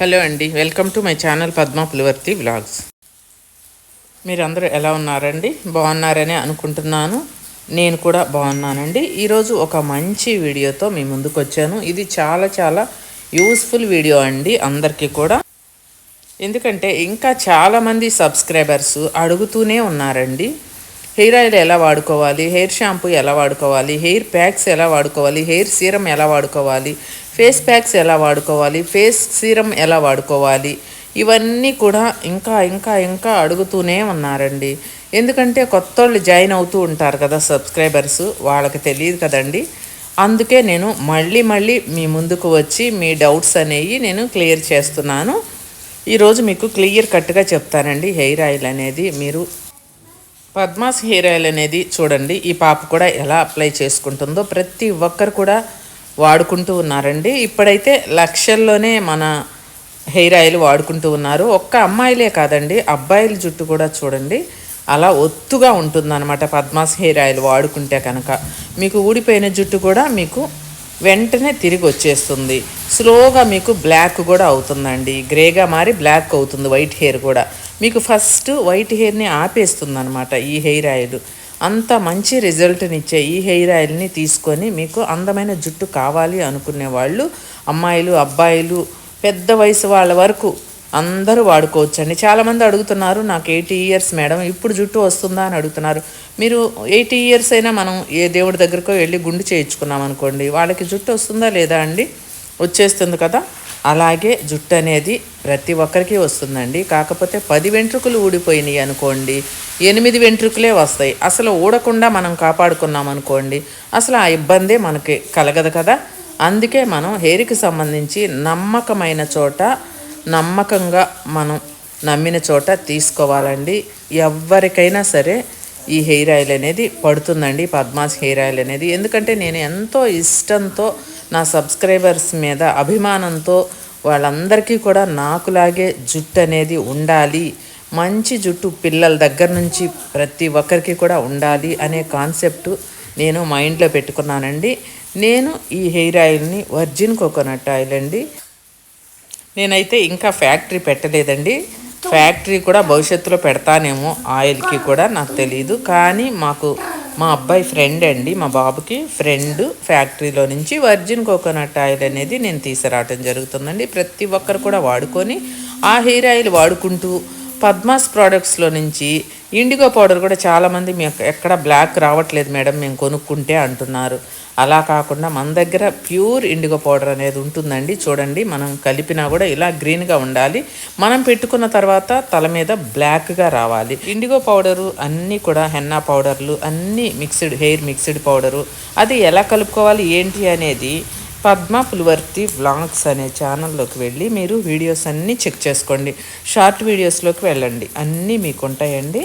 Hello అండి welcome to my channel Padma Pulivarthi vlogs. మీరందరూ ఎలా ఉన్నారండి? బాగున్నారని అనుకుంటున్నాను. నేను కూడా బాగున్నానండి. ఈరోజు ఒక మంచి వీడియోతో మీ ముందుకు వచ్చాను ఇది చాలా చాలా యూస్ఫుల్ వీడియో అండి అందరికీ కూడా. ఎందుకంటే ఇంకా చాలామంది సబ్స్క్రైబర్స్ అడుగుతూనే ఉన్నారండి. హెయిర్ ఆయిల్ ఎలా వాడుకోవాలి? హెయిర్ షాంపూ ఎలా వాడుకోవాలి? హెయిర్ ప్యాక్స్ ఎలా వాడుకోవాలి? హెయిర్ సీరం ఎలా వాడుకోవాలి? ఫేస్ ప్యాక్స్ ఎలా వాడుకోవాలి? ఫేస్ సీరం ఎలా వాడుకోవాలి? ఇవన్నీ కూడా ఇంకా ఇంకా ఇంకా అడుగుతూనే ఉన్నారండి. ఎందుకంటే కొత్త వాళ్ళు జాయిన్ అవుతూ ఉంటారు కదా సబ్స్క్రైబర్స్ వాళ్ళకి తెలియదు కదండి. అందుకే నేను మళ్ళీ మళ్ళీ మీ ముందుకు వచ్చి మీ డౌట్స్ అనేవి నేను క్లియర్ చేస్తున్నాను. ఈరోజు మీకు క్లియర్ కట్గా చెప్తానండి హెయిర్ ఆయిల్ అనేది మీరు పద్మాస్ హెయిర్ ఆయిల్ అనేది చూడండి ఈ పాప కూడా ఎలా అప్లై చేసుకుంటుందో ప్రతి ఒక్కరు కూడా వాడుకుంటూ ఉన్నారండి. ఇప్పుడైతే లక్షల్లోనే మన హెయిర్ ఆయిల్ వాడుకుంటూ ఉన్నారు. ఒక్క అమ్మాయిలే కాదండి అబ్బాయిల జుట్టు కూడా చూడండి. అలా ఒత్తుగా ఉంటుందన్నమాట పద్మాస్ హెయిర్ ఆయిల్ వాడుకుంటే కనుక. మీకు ఊడిపోయిన జుట్టు కూడా మీకు వెంటనే తిరిగి వచ్చేస్తుంది. స్లోగా మీకు బ్లాక్ కూడా అవుతుందండి. గ్రేగా మారి బ్లాక్ అవుతుంది వైట్ హెయిర్ కూడా. మీకు ఫస్ట్ వైట్ హెయిర్ని ఆపేస్తుంది అనమాట ఈ హెయిర్ ఆయిల్. అంత మంచి రిజల్ట్నిచ్చే ఈ హెయిర్ ఆయిల్ని తీసుకొని మీకు అందమైన జుట్టు కావాలి అనుకునే వాళ్ళు అమ్మాయిలు అబ్బాయిలు పెద్ద వయసు వాళ్ళ వరకు అందరూ వాడుకోవచ్చండి. చాలామంది అడుగుతున్నారు నాకు ఎయిటీ ఇయర్స్ మేడం ఇప్పుడు జుట్టు వస్తుందా? అని అడుగుతున్నారు. మీరు ఎయిటీ ఇయర్స్ అయినా మనం ఏ దేవుడి దగ్గరకో వెళ్ళి గుండు చేయించుకున్నాం అనుకోండి వాళ్ళకి జుట్టు వస్తుందా లేదా అండి? వచ్చేస్తుంది కదా? అలాగే జుట్టు అనేది ప్రతి ఒక్కరికి వస్తుందండి. కాకపోతే పది వెంట్రుకలు ఊడిపోయినాయి అనుకోండి ఎనిమిది వెంట్రుకలే వస్తాయి. అసలు ఊడకుండా మనం కాపాడుకున్నాం అనుకోండి అసలు ఆ ఇబ్బందే మనకి కలగదు కదా? అందుకే మనం హెయిర్కి సంబంధించి నమ్మకమైన చోట నమ్మకంగా మనం నమ్మిన చోట తీసుకోవాలండి. ఎవరికైనా సరే ఈ హెయిర్ ఆయిల్ అనేది పడుతుందండి పద్మాస్ హెయిర్ ఆయిల్ అనేది. ఎందుకంటే నేను ఎంతో ఇష్టంతో నా సబ్స్క్రైబర్స్ మీద అభిమానంతో వాళ్ళందరికీ కూడా నాకులాగే జుట్టు అనేది ఉండాలి. మంచి జుట్టు పిల్లల దగ్గర నుంచి ప్రతి ఒక్కరికి కూడా ఉండాలి అనే కాన్సెప్ట్ నేను మైండ్లో పెట్టుకున్నానండి. నేను ఈ హెయిర్ ఆయిల్ని వర్జిన్ కోకోనట్ ఆయిల్ అండి. నేనైతే ఇంకా ఫ్యాక్టరీ పెట్టలేదండి. ఫ్యాక్టరీ కూడా భవిష్యత్తులో పెడతానేమో ఆయిల్కి కూడా నాకు తెలియదు కానీ మాకు మా అబ్బాయి ఫ్రెండ్ అండి. మా బాబుకి ఫ్రెండ్ ఫ్యాక్టరీలో నుంచి వర్జిన్ కోకోనట్ ఆయిల్ అనేది నేను తీసుకురావటం జరుగుతుందండి. ప్రతి ఒక్కరు కూడా వాడుకొని ఆ హెయిర్ ఆయిల్ వాడుకుంటూ పద్మాస్ ప్రోడక్ట్స్లో నుంచి ఇండిగో పౌడర్ కూడా చాలామంది మీకు ఎక్కడ బ్లాక్ రావట్లేదు మేడం మేము కొనుక్కుంటే అంటున్నారు. అలా కాకుండా మన దగ్గర ప్యూర్ ఇండిగో పౌడర్ అనేది ఉంటుందండి. చూడండి మనం కలిపినా కూడా ఇలా గ్రీన్గా ఉండాలి. మనం పెట్టుకున్న తర్వాత తల మీద బ్లాక్గా రావాలి. ఇండిగో పౌడరు అన్నీ కూడా హెన్నా పౌడర్లు అన్నీ మిక్స్డ్ హెయిర్ మిక్స్డ్ పౌడరు అది ఎలా కలుపుకోవాలి ఏంటి అనేది పద్మ పులివర్తి వ్లాగ్స్ అనే ఛానల్లోకి వెళ్ళి మీరు వీడియోస్ అన్నీ చెక్ చేసుకోండి. షార్ట్ వీడియోస్లోకి వెళ్ళండి. అన్నీ మీకు ఉంటాయండి.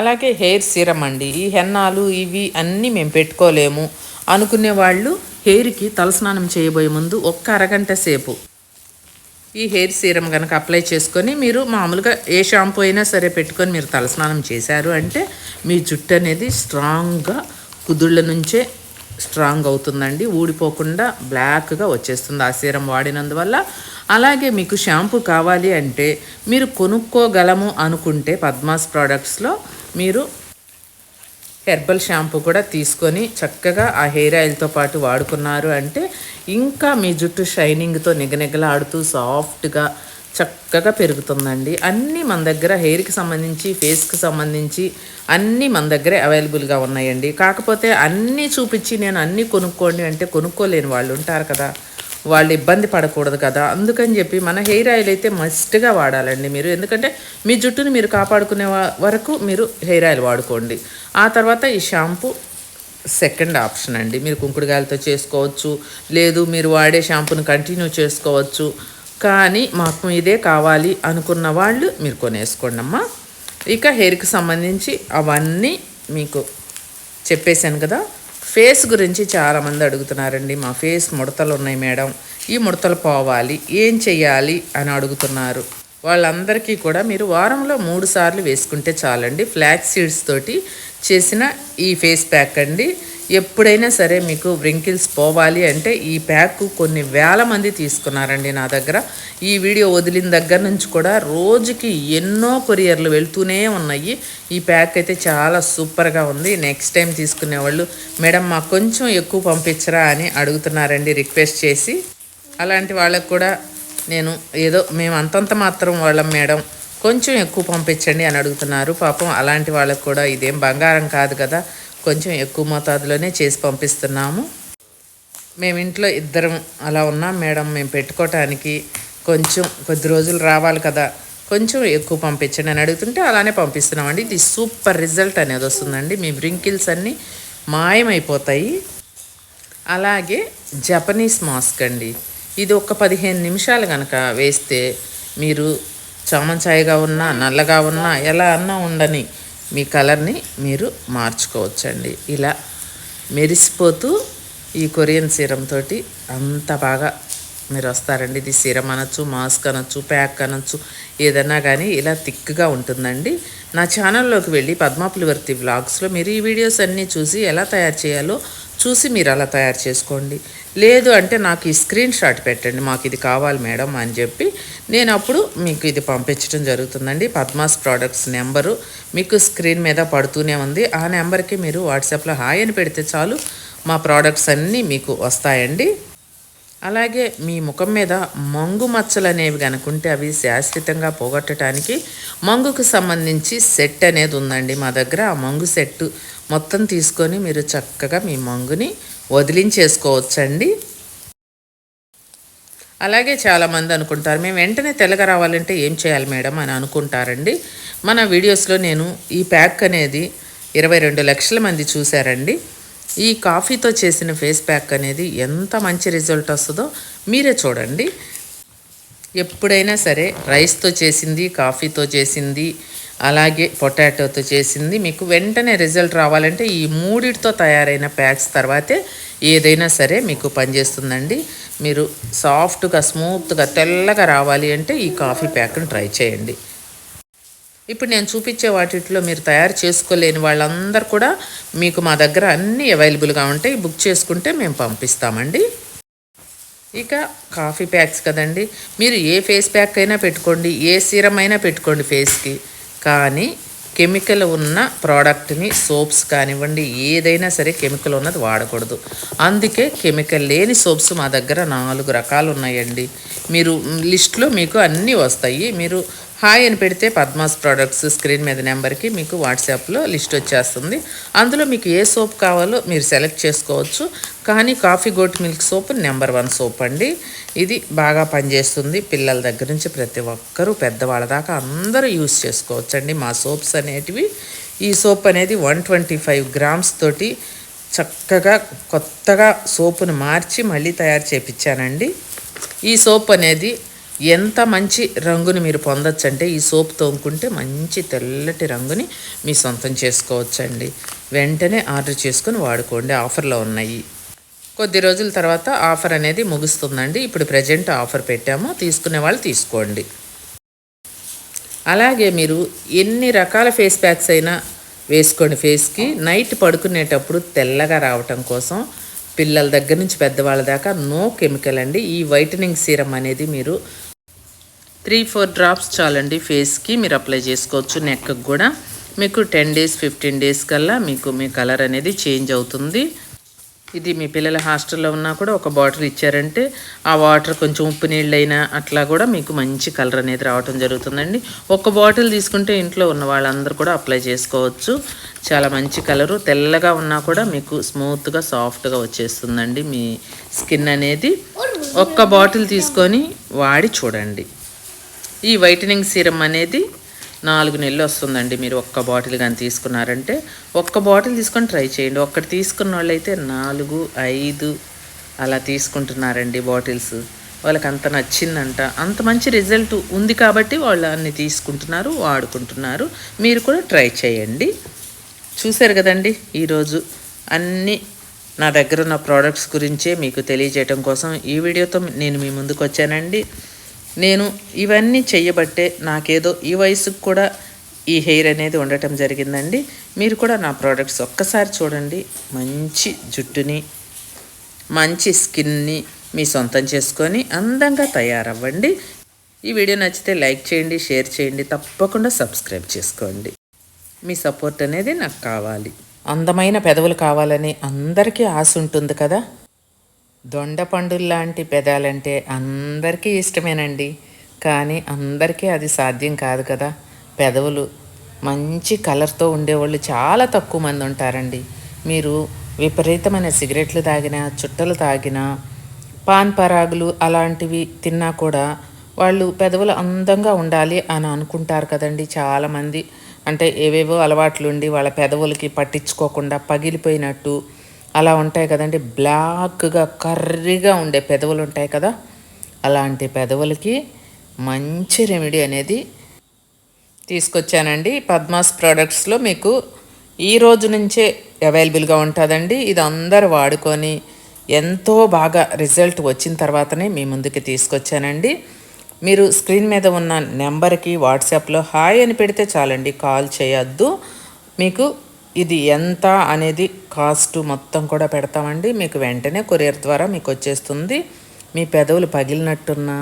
అలాగే హెయిర్ సీరం అండి. ఈ హెన్నాలు ఇవి అన్నీ మేము పెట్టుకోలేము. అనుకునే వాళ్ళు హెయిర్కి తలస్నానం చేయబోయే ముందు ఒక్క అరగంట సేపు ఈ హెయిర్ సీరం కనుక అప్లై చేసుకొని మీరు మామూలుగా ఏ షాంపూ అయినా సరే పెట్టుకొని మీరు తలస్నానం చేశారు అంటే మీ జుట్టు అనేది స్ట్రాంగ్గా కుదుళ్ళ నుంచే స్ట్రాంగ్ అవుతుందండి ఊడిపోకుండా బ్లాక్గా వచ్చేస్తుంది ఆ సీరం వాడినందువల్ల. అలాగే మీకు షాంపూ కావాలి అంటే మీరు కొనుక్కోగలము అనుకుంటే పద్మాస్ ప్రోడక్ట్స్లో మీరు హెర్బల్ షాంపూ కూడా తీసుకొని చక్కగా ఆ హెయిర్ ఆయిల్తో పాటు వాడుకున్నారు అంటే ఇంకా మీ జుట్టు షైనింగ్తో నిగనిగలాడుతూ సాఫ్ట్గా చక్కగా పెరుగుతుందండి. అన్నీ మన దగ్గర హెయిర్కి సంబంధించి ఫేస్కి సంబంధించి అన్నీ మన దగ్గరే అవైలబుల్గా ఉన్నాయండి. కాకపోతే అన్నీ చూపించి నేను అన్నీ కొనుక్కోండి అంటే కొనుక్కోలేని వాళ్ళు ఉంటారు కదా. వాళ్ళు ఇబ్బంది పడకూడదు కదా. అందుకని చెప్పి మన హెయిర్ ఆయిల్ అయితే మస్ట్గా వాడాలండి మీరు. ఎందుకంటే మీ జుట్టుని మీరు కాపాడుకునే వరకు మీరు హెయిర్ ఆయిల్ వాడుకోండి. ఆ తర్వాత ఈ షాంపూ సెకండ్ ఆప్షన్ అండి. మీరు కుంకుడుగాయలతో చేసుకోవచ్చు. లేదు మీరు వాడే షాంపూని కంటిన్యూ చేసుకోవచ్చు. కానీ మాకు ఇదే కావాలి అనుకున్న వాళ్ళు మీరు కొనేసుకోండి అమ్మా ఇక హెయిర్కి సంబంధించి అవన్నీ మీకు చెప్పేశాను కదా. ఫేస్ గురించి చాలామంది అడుగుతున్నారండి. మా ఫేస్ ముడతలు ఉన్నాయి మేడం. ఈ ముడతలు పోవాలి. ఏం చెయ్యాలి అని అడుగుతున్నారు. వాళ్ళందరికీ కూడా మీరు వారంలో మూడు సార్లు వేసుకుంటే చాలండి. ఫ్లాక్ సీడ్స్ తోటి చేసిన ఈ ఫేస్ ప్యాక్ అండి. ఎప్పుడైనా సరే మీకు వ్రింకిల్స్ పోవాలి అంటే ఈ ప్యాక్ కొన్ని వేల మంది తీసుకున్నారండి నా దగ్గర. ఈ వీడియో వదిలిన దగ్గర నుంచి కూడా రోజుకి ఎన్నో కొరియర్లు వెళ్తూనే ఉన్నాయి. ఈ ప్యాక్ అయితే చాలా సూపర్గా ఉంది. నెక్స్ట్ టైం తీసుకునే వాళ్ళు మేడం మాకు కొంచెం ఎక్కువ పంపించరా అని అడుగుతున్నారండి రిక్వెస్ట్ చేసి. అలాంటి వాళ్ళకు కూడా నేను ఏదో మేము అంతంత మాత్రం వాళ్ళం మేడం. కొంచెం ఎక్కువ పంపించండి అని అడుగుతున్నారు. పాపం అలాంటి వాళ్ళకు కూడా ఇదేం బంగారం కాదు కదా. కొంచెం ఎక్కువ మోతాదులోనే చేసి పంపిస్తున్నాము. మేము ఇంట్లో ఇద్దరం అలా ఉన్నాం మేడం. మేము పెట్టుకోవటానికి కొంచెం కొద్ది రోజులు రావాలి కదా. కొంచెం ఎక్కువ పంపించండి అని అడుగుతుంటే అలానే పంపిస్తున్నామండి. ఇది సూపర్ రిజల్ట్ అనేది వస్తుందండి. మీ బ్రింకిల్స్ అన్నీ మాయమైపోతాయి. అలాగే జపనీస్ మాస్క్ అండి. ఇది ఒక పదిహేను నిమిషాలు కనుక వేస్తే మీరు చామంచాయిగా ఉన్నా నల్లగా ఉన్నా ఎలా అన్నా ఉండని మీ కలర్ని మీరు మార్చుకోవచ్చండి. ఇలా మెరిసిపోతూ ఈ కొరియన్ సీరం తోటి అంత బాగా మీరు వస్తారండి. ఇది సీరం అనొచ్చు మాస్క్ అనొచ్చు ప్యాక్ అనొచ్చు ఏదన్నా కానీ ఇలా థిక్గా ఉంటుందండి. నా ఛానల్లోకి వెళ్ళి పద్మాపులివర్తి వ్లాగ్స్లో మీరు ఈ వీడియోస్ అన్నీ చూసి ఎలా తయారు చేయాలో చూసి మీరు అలా తయారు చేసుకోండి. లేదు అంటే నాకు ఈ స్క్రీన్ షాట్ పెట్టండి మాకు ఇది కావాలి మేడం అని చెప్పి నేను అప్పుడు మీకు ఇది పంపించడం జరుగుతుందండి. పద్మాస్ ప్రోడక్ట్స్ నెంబరు మీకు స్క్రీన్ మీద పడుతూనే ఉంది. ఆ నెంబర్కి మీరు వాట్సాప్లో హాయ్ అని పెడితే చాలు మా ప్రోడక్ట్స్ అన్నీ మీకు వస్తాయండి. అలాగే మీ ముఖం మీద మంగు మచ్చలు అనేవి కనుకుంటే అవి శాశ్వతంగా పోగొట్టడానికి మంగుకు సంబంధించి సెట్ అనేది ఉందండి మా దగ్గర. ఆ మంగు సెట్టు మొత్తం తీసుకొని మీరు చక్కగా మీ మంగుని వదిలించేసుకోవచ్చండి. అలాగే చాలామంది అనుకుంటారు మేము వెంటనే తెల్లగా రావాలంటే ఏం చేయాలి మేడం? అని అనుకుంటారండి. మన వీడియోస్లో నేను ఈ ప్యాక్ అనేది ఇరవై రెండు లక్షల మంది చూశారండి. ఈ కాఫీతో చేసిన ఫేస్ ప్యాక్ అనేది ఎంత మంచి రిజల్ట్ వస్తుందో మీరే చూడండి. ఎప్పుడైనా సరే రైస్తో చేసింది కాఫీతో చేసింది అలాగే పొటాటోతో చేసింది. మీకు వెంటనే రిజల్ట్ రావాలంటే ఈ మూడిటితో తయారైన ప్యాక్స్ తర్వాతే ఏదైనా సరే మీకు పనిచేస్తుందండి. మీరు సాఫ్ట్గా స్మూత్గా తెల్లగా రావాలి అంటే ఈ కాఫీ ప్యాక్ని ట్రై చేయండి. ఇప్పుడు నేను చూపించే వాటిలో మీరు తయారు చేసుకోలేని వాళ్ళందరూ కూడా మీకు మా దగ్గర అన్నీ అవైలబుల్గా ఉంటాయి. బుక్ చేసుకుంటే మేము పంపిస్తామండి. ఇక కాఫీ ప్యాక్స్ కదండి. మీరు ఏ ఫేస్ ప్యాక్ అయినా పెట్టుకోండి ఏ సీరం అయినా పెట్టుకోండి ఫేస్కి. కానీ కెమికల్ ఉన్న ప్రోడక్ట్ని సోప్స్ కానివ్వండి ఏదైనా సరే కెమికల్ ఉన్నది వాడకూడదు. అందుకే కెమికల్ లేని సోప్స్ మా దగ్గర నాలుగు రకాలు ఉన్నాయండి మీరు లిస్ట్లో మీకు అన్నీ వస్తాయి. మీరు హాయ్ అని పెడితే పద్మాస్ ప్రోడక్ట్స్ స్క్రీన్ మీద నెంబర్కి మీకు వాట్సాప్లో లిస్ట్ వచ్చేస్తుంది. అందులో మీకు ఏ సోప్ కావాలో మీరు సెలెక్ట్ చేసుకోవచ్చు. కానీ coffee goat milk soap number one soap అండి. ఇది బాగా పనిచేస్తుంది. పిల్లల దగ్గర నుంచి ప్రతి ఒక్కరూ పెద్దవాళ్ళ దాకా అందరూ యూస్ చేసుకోవచ్చండి. మా సోప్స్ అనేటివి ఈ సోప్ అనేది వన్ ట్వంటీ ఫైవ్ గ్రామ్స్ తోటి చక్కగా కొత్తగా సోపును మార్చి మళ్ళీ తయారు చేపించానండి. ఈ సోప్ అనేది ఎంత మంచి రంగుని మీరు పొందొచ్చంటే ఈ సోప్ తోముకుంటే మంచి తెల్లటి రంగుని మీ సొంతం చేసుకోవచ్చండి. వెంటనే ఆర్డర్ చేసుకుని వాడుకోండి. ఆఫర్లో ఉన్నాయి. కొద్ది రోజుల తర్వాత ఆఫర్ అనేది ముగుస్తుందండి. ఇప్పుడు ప్రజెంట్ ఆఫర్ పెట్టాము. తీసుకునే వాళ్ళు తీసుకోండి. అలాగే మీరు ఎన్ని రకాల ఫేస్ ప్యాక్స్ అయినా వేసుకోండి. ఫేస్కి నైట్ పడుకునేటప్పుడు తెల్లగా రావటం కోసం పిల్లల దగ్గర నుంచి పెద్దవాళ్ళ దాకా నో కెమికల్ అండి. ఈ వైటనింగ్ సీరం అనేది మీరు త్రీ ఫోర్ డ్రాప్స్ చాలండి ఫేస్కి. మీరు అప్లై చేసుకోవచ్చు నెక్కి కూడా. మీకు టెన్ డేస్ ఫిఫ్టీన్ డేస్ కల్లా మీకు మీ కలర్ అనేది చేంజ్ అవుతుంది. ఇది మీ పిల్లల హాస్టల్లో ఉన్నా కూడా ఒక బాటిల్ ఇచ్చారంటే ఆ వాటర్ కొంచెం ఉప్పు నీళ్ళైనా అట్లా కూడా మీకు మంచి కలర్ అనేది రావటం జరుగుతుందండి. ఒక బాటిల్ తీసుకుంటే ఇంట్లో ఉన్న వాళ్ళందరూ కూడా అప్లై చేసుకోవచ్చు. చాలా మంచి కలరు. తెల్లగా ఉన్నా కూడా మీకు స్మూత్గా సాఫ్ట్గా వచ్చేస్తుందండి మీ స్కిన్ అనేది. ఒక్క బాటిల్ తీసుకొని వాడి చూడండి. ఈ వైటనింగ్ సీరం అనేది నాలుగు నెలలు వస్తుందండి మీరు ఒక్క బాటిల్ కానీ తీసుకున్నారంటే ఒక్క బాటిల్ తీసుకొని ట్రై చేయండి. ఒక్కటి తీసుకున్న వాళ్ళైతే నాలుగు ఐదు అలా తీసుకుంటున్నారండి బాటిల్స్. వాళ్ళకి అంత నచ్చిందంట. అంత మంచి రిజల్ట్ ఉంది కాబట్టి వాళ్ళు అన్ని తీసుకుంటున్నారు వాడుకుంటున్నారు. మీరు కూడా ట్రై చేయండి. చూశారు కదండి ఈరోజు అన్నీ నా దగ్గర ఉన్న ప్రోడక్ట్స్ గురించే మీకు తెలియజేయటం కోసం ఈ వీడియోతో నేను మీ ముందుకు వచ్చానండి. నేను ఇవన్నీ చేయబట్టే నాకేదో ఈ వయసుకు కూడా ఈ హెయిర్ అనేది ఉండటం జరిగిందండి. మీరు కూడా నా ప్రోడక్ట్స్ ఒక్కసారి చూడండి. మంచి జుట్టుని మంచి స్కిన్ని మీ సొంతం చేసుకొని అందంగా తయారవ్వండి. ఈ వీడియో నచ్చితే లైక్ చేయండి షేర్ చేయండి తప్పకుండా సబ్స్క్రైబ్ చేసుకోండి. మీ సపోర్ట్ అనేది నాకు కావాలి. అందమైన పెదవులు కావాలని అందరికీ ఆశ ఉంటుంది కదా? దొండపండుల్లాంటి పెదాలంటే అందరికీ ఇష్టమేనండి. కానీ అందరికీ అది సాధ్యం కాదు కదా. పెదవులు మంచి కలర్తో ఉండేవాళ్ళు చాలా తక్కువ మంది ఉంటారండి. మీరు విపరీతమైన సిగరెట్లు తాగినా చుట్టలు తాగినా పాన్ పరాగులు అలాంటివి తిన్నా కూడా వాళ్ళు పెదవులు అందంగా ఉండాలి అని అనుకుంటారు కదండి చాలామంది. అంటే ఏవేవో అలవాట్లు ఉండి వాళ్ళ పెదవులకి పట్టించుకోకుండా పగిలిపోయినట్టు అలా ఉంటాయి కదండి. బ్లాక్గా కర్రీగా ఉండే పెదవులు ఉంటాయి కదా. అలాంటి పెదవులకి మంచి రెమెడీ అనేది తీసుకొచ్చానండి. పద్మాస్ ప్రోడక్ట్స్లో మీకు ఈ రోజు నుంచే అవైలబుల్గా ఉంటుందండి. ఇది అందరు వాడుకొని ఎంతో బాగా రిజల్ట్ వచ్చిన తర్వాతనే మీ ముందుకి తీసుకొచ్చానండి. మీరు స్క్రీన్ మీద ఉన్న నెంబర్కి వాట్సాప్లో హాయ్ అని పెడితే చాలండి. కాల్ చేయొద్దు. మీకు ఇది ఎంత అనేది కాస్ట్ మొత్తం కూడా పెడతామండి. మీకు వెంటనే కొరియర్ ద్వారా మీకు వచ్చేస్తుంది. మీ పెదవులు పగిలినట్టున్నా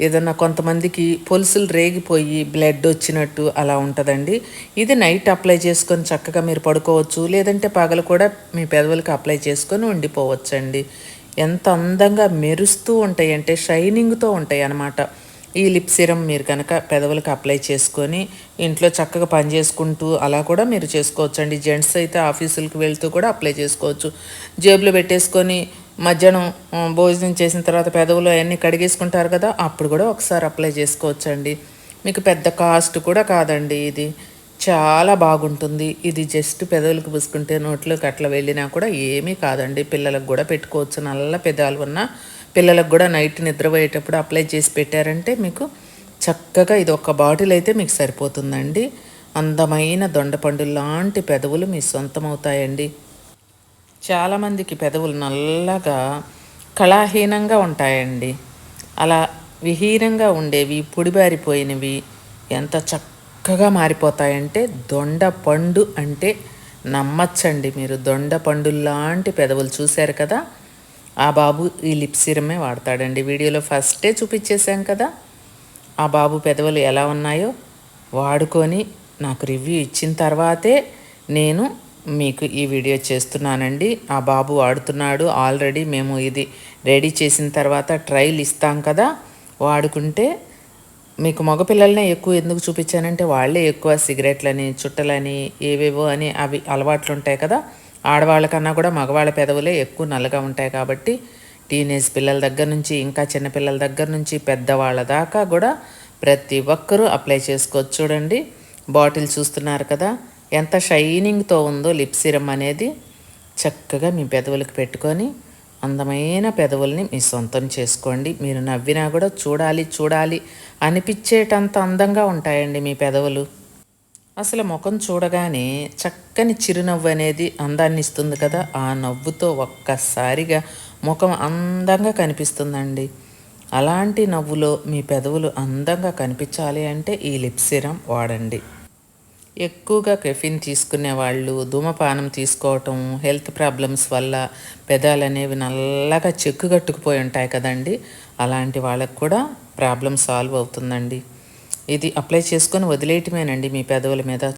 ఏదన్నా కొంతమందికి పొలుసులు రేగిపోయి బ్లడ్ వచ్చినట్టు అలా ఉంటుందండి. ఇది నైట్ అప్లై చేసుకొని చక్కగా మీరు పడుకోవచ్చు. లేదంటే పగలు కూడా మీ పెదవులకి అప్లై చేసుకొని ఉండిపోవచ్చండి. ఎంత అందంగా మెరుస్తూ ఉంటాయి అంటే షైనింగ్తో ఉంటాయి అన్నమాట. ఈ లిప్ సిరం మీరు కనుక పెదవులకు అప్లై చేసుకొని ఇంట్లో చక్కగా పని చేసుకుంటూ అలా కూడా మీరు చేసుకోవచ్చు అండి జెంట్స్ అయితే ఆఫీసులకు వెళ్తూ కూడా అప్లై చేసుకోవచ్చు. జేబులో పెట్టేసుకొని మధ్యాహ్నం భోజనం చేసిన తర్వాత పెదవులు అవన్నీ కడిగేసుకుంటారు కదా అప్పుడు కూడా ఒకసారి అప్లై చేసుకోవచ్చండి. మీకు పెద్ద కాస్ట్ కూడా కాదండి ఇది. చాలా బాగుంటుంది. ఇది జస్ట్ పెదవులకు పూసుకుంటే నోట్లోకి అట్లా వెళ్ళినా కూడా ఏమీ కాదండి. పిల్లలకు కూడా పెట్టుకోవచ్చు. నల్ల పెదాలు ఉన్న పిల్లలకు కూడా నైట్ నిద్రపోయేటప్పుడు అప్లై చేసి పెట్టారంటే మీకు చక్కగా ఇది ఒక బాటిల్ అయితే మీకు సరిపోతుందండి. అందమైన దొండపండు లాంటి పెదవులు మీ సొంతం అవుతాయండి చాలామందికి పెదవులు నల్లగా కళాహీనంగా ఉంటాయండి. అలా విహీనంగా ఉండేవి పొడిబారిపోయినవి ఎంత చక్కగా మారిపోతాయంటే దొండపండు అంటే నమ్మచ్చండి మీరు. దొండపండు లాంటి పెదవులు చూశారు కదా? ఆ బాబు ఈ లిప్ సిరమే వాడతాడండి. వీడియోలో ఫస్టే చూపించేశాం కదా. ఆ బాబు పెదవులు ఎలా ఉన్నాయో వాడుకొని నాకు రివ్యూ ఇచ్చిన తర్వాతే నేను మీకు ఈ వీడియో చేస్తున్నానండి. ఆ బాబు వాడుతున్నాడు ఆల్రెడీ మేము ఇది రెడీ చేసిన తర్వాత ట్రైల్ ఇస్తాం కదా. వాడుకుంటే మీకు మగపిల్లలనే ఎక్కువ ఎందుకు చూపించానంటే వాళ్ళే ఎక్కువ సిగరెట్లని చుట్టలని ఏవేవో అని అవి అలవాట్లు ఉంటాయి కదా. ఆడవాళ్ళకన్నా కూడా మగవాళ్ళ పెదవులే ఎక్కువ నల్లగా ఉంటాయి కాబట్టి టీనేజ్ పిల్లల దగ్గర నుంచి ఇంకా చిన్నపిల్లల దగ్గర నుంచి పెద్దవాళ్ళ దాకా కూడా ప్రతి ఒక్కరూ అప్లై చేసుకోవచ్చు చూడండి. బాటిల్ చూస్తున్నారు కదా ఎంత షైనింగ్తో ఉందో లిప్ సిరం అనేది చక్కగా మీ పెదవులకు పెట్టుకొని అందమైన పెదవుల్ని మీ సొంతం చేసుకోండి. మీరు నవ్వినా కూడా చూడాలి చూడాలి అనిపించేటంత అందంగా ఉంటాయండి మీ పెదవులు. అసలు ముఖం చూడగానే చక్కని చిరునవ్వు అనేది అందాన్ని ఇస్తుంది కదా. ఆ నవ్వుతో ఒక్కసారిగా ముఖం అందంగా కనిపిస్తుందండి. అలాంటి నవ్వులో మీ పెదవులు అందంగా కనిపించాలి అంటే ఈ లిప్ సిరం వాడండి. ఎక్కువగా కెఫిన్ తీసుకునే వాళ్ళు ధూమపానం తీసుకోవటం హెల్త్ ప్రాబ్లమ్స్ వల్ల పెదాలు అనేవి నల్లగా చెక్కు కట్టుకుపోయి ఉంటాయి కదండి. అలాంటి వాళ్ళకు కూడా ప్రాబ్లం సాల్వ్ అవుతుందండి. ఇది అప్లై చేసుకొని వదిలేయటమేనండి మీ పెదవుల మీద.